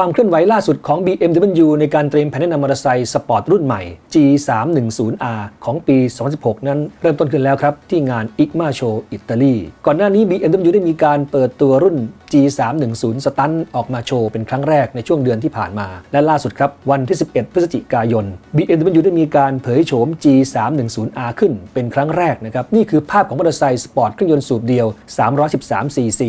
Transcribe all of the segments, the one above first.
ความเคลื่อนไหวล่าสุดของ BMW ในการเตรียมแผนแนะนำมอเตอร์ไซค์สปอร์ตรุ่นใหม่ G310R ของปี 2016 นั้นเริ่มต้นขึ้นแล้วครับ ที่งาน ICMA Show อิตาลี ก่อนหน้านี้ BMW ได้มีการเปิดตัวรุ่น G310 สตันออกมาโชว์เป็นครั้งแรกในช่วงเดือนที่ผ่านมา และล่าสุดครับ วันที่ 11 พฤศจิกายน BMW ได้มีการเผยโฉม G310R ขึ้นเป็นครั้งแรกนะครับนี่คือภาพของมอเตอร์ไซค์สปอร์ตเครื่องยนต์สูบเดียว 313 cc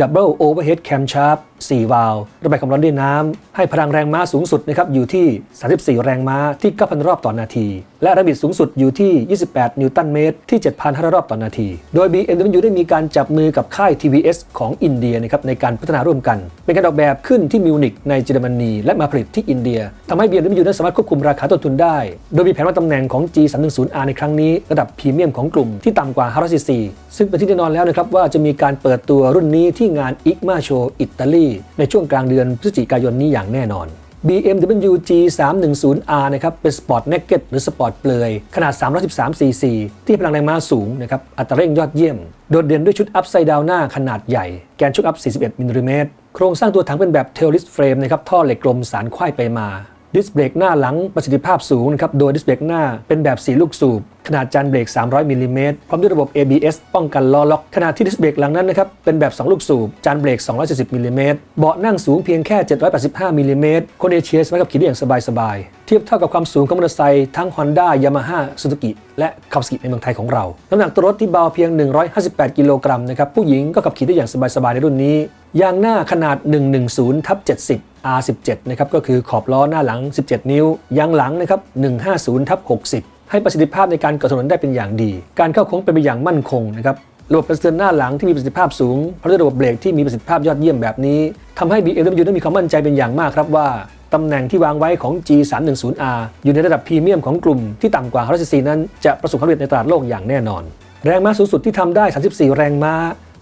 Double Overhead Camshaft 4 วาล์วระบายความร้อนด้วยน้ำให้พลังแรงม้าสูงสุดนะครับอยู่ที่ 34 แรงม้าที่ 9,000 รอบต่อนาที และระบิดสูงสุดอยู่ที่ 28 นิวตันเมตร ที่ 7,500 รอบต่อนาที โดย BMW ได้มีการจับมือกับค่าย TVS ของอินเดียนะครับในการพัฒนาร่วมกัน เป็นการออกแบบขึ้นที่มิวนิกในเยอรมนี และมาผลิตที่อินเดียทำให้ BMW นั้นสามารถควบคุมราคาต้นทุนได้ โดยมีแผนว่าตำแหน่งของ G310R ในครั้งนี้ระดับพรีเมียมของกลุ่มที่ต่ำกว่า 500 cc ซึ่งเป็นที่แน่นอนแล้วนะครับว่าจะมีการเปิดตัวรุ่นนี้ที่งาน ICMA Show อิตาลีในช่วงกลางเดือนพฤศจิกายนนี้อย่างแน่นอน BMW G310R นะครับ เป็นสปอร์ตเนกเก็ตหรือสปอร์ตเปลือย ขนาด 313 cc ที่พลังแรงม้าสูงนะครับ อัตราเร่งยอดเยี่ยม โดดเด่นด้วยชุดอัพไซด์ดาวหน้าขนาดใหญ่ แกนชุดอัพ 41มิลลิเมตร โครงสร้างตัวถังเป็นแบบเทลลิสเฟรมนะครับ ท่อเหล็กกลมสารควายไปมา ดิสเบรกหน้าหลังประสิทธิภาพสูงนะครับโดยดิสเบรกหน้าเป็นแบบสีลูกสูบ ขนาดจานเบรก 300มิลลิเมตรพร้อมด้วยระบบ ABS ป้องกันล้อล็อก ขณะที่ดิสเบรกหลังนั้นนะครับเป็นแบบ 2 ลูกสูบ จานเบรก 270มิลลิเมตรเบาะนั่งสูงเพียงแค่ 785มิลลิเมตรคนเอเชียสามารถขับขี่ได้อย่างสบายๆ เทียบเท่ากับความสูงของมอเตอร์ไซค์ทั้ง Honda Yamaha Suzuki และคาวาซากิในเมืองไทยของเราน้ำหนักตัวรถที่เบาเพียง 158กิโลกรัมนะครับผู้หญิงก็ขับขี่ได้อย่างสบายๆในรุ่นนี้ยางหน้าขนาด 110ทับ70 R17 นะครับก็คือขอบล้อหน้าหลัง 17 นิ้วยางหลังนะครับ150ทับ60 ให้ประสิทธิภาพในการกาะถนนได้เป็นอย่างดี การเข้าโค้งเป็นไปอย่างมั่นคงนะครับระบบกระเทือนหน้าหลังที่มีประสิทธิภาพสูงพร้อมระบบเบรกที่มีประสิทธิภาพยอดเยี่ยมแบบนี้ทำให้ BMW ได้มีความมั่นใจเป็นอย่างมากครับว่าตำแหน่งที่วางไว้ของ G310R อยู่ในระดับพรีเมียมของกลุ่มที่ต่ำกว่า500 cc นั้นจะประสบความสำเร็จในตลาดโลกอย่างแน่นอน แรงม้าสูงสุดที่ทำได้ 34 แรงม้า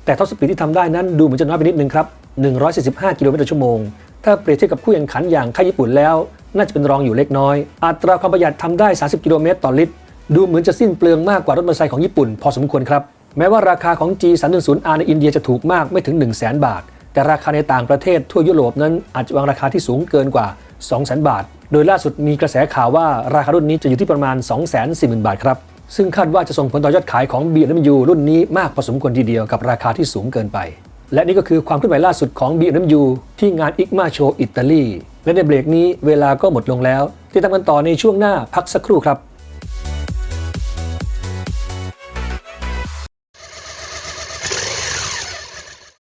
แต่ท็อปสปีดที่ทำได้นั้นดูเหมือนจะน้อยไปนิดนึงครับ 145 กิโลเมตรต่อชั่วโมง ถ้าเปรียบเทียบกับคู่แข่งขันอย่างค่ายญี่ปุ่นแล้ว น่าจะเป็นรองอยู่เล็กน้อย อัตราความประหยัดทำได้ 30 กิโลเมตรต่อลิตร ดูเหมือนจะสิ้นเปลืองมากกว่ารถมอเตอร์ไซค์ของญี่ปุ่นพอสมควรครับ แม้ว่าราคาของ G310R ในอินเดียจะถูกมากไม่ถึง 1 0 0 0 0 0 บาท แต่ราคาในต่างประเทศทั่วยุโรปนั้นอาจจะวางราคาที่สูงเกินกว่า 200,000 บาท โดยล่าสุดมีกระแสข่าวว่าราคารุ่นนี้จะอยู่ที่ประมาณ 240,000 บาทครับ ซึ่งคาดว่าจะส่งผลต่อยอดขายของ BMW รุ่นนี้มากพอสมควรทีเดียวกับราคาที่สูงเกินไป และนี่ก็คือความเคลื่อนไหวล่าสุดของ BMW ที่งาน ICMA Show อิตาลีและในเบรกนี้เวลาก็หมดลงแล้วติดตามกันต่อในช่วงหน้าพักสักครู่ครับ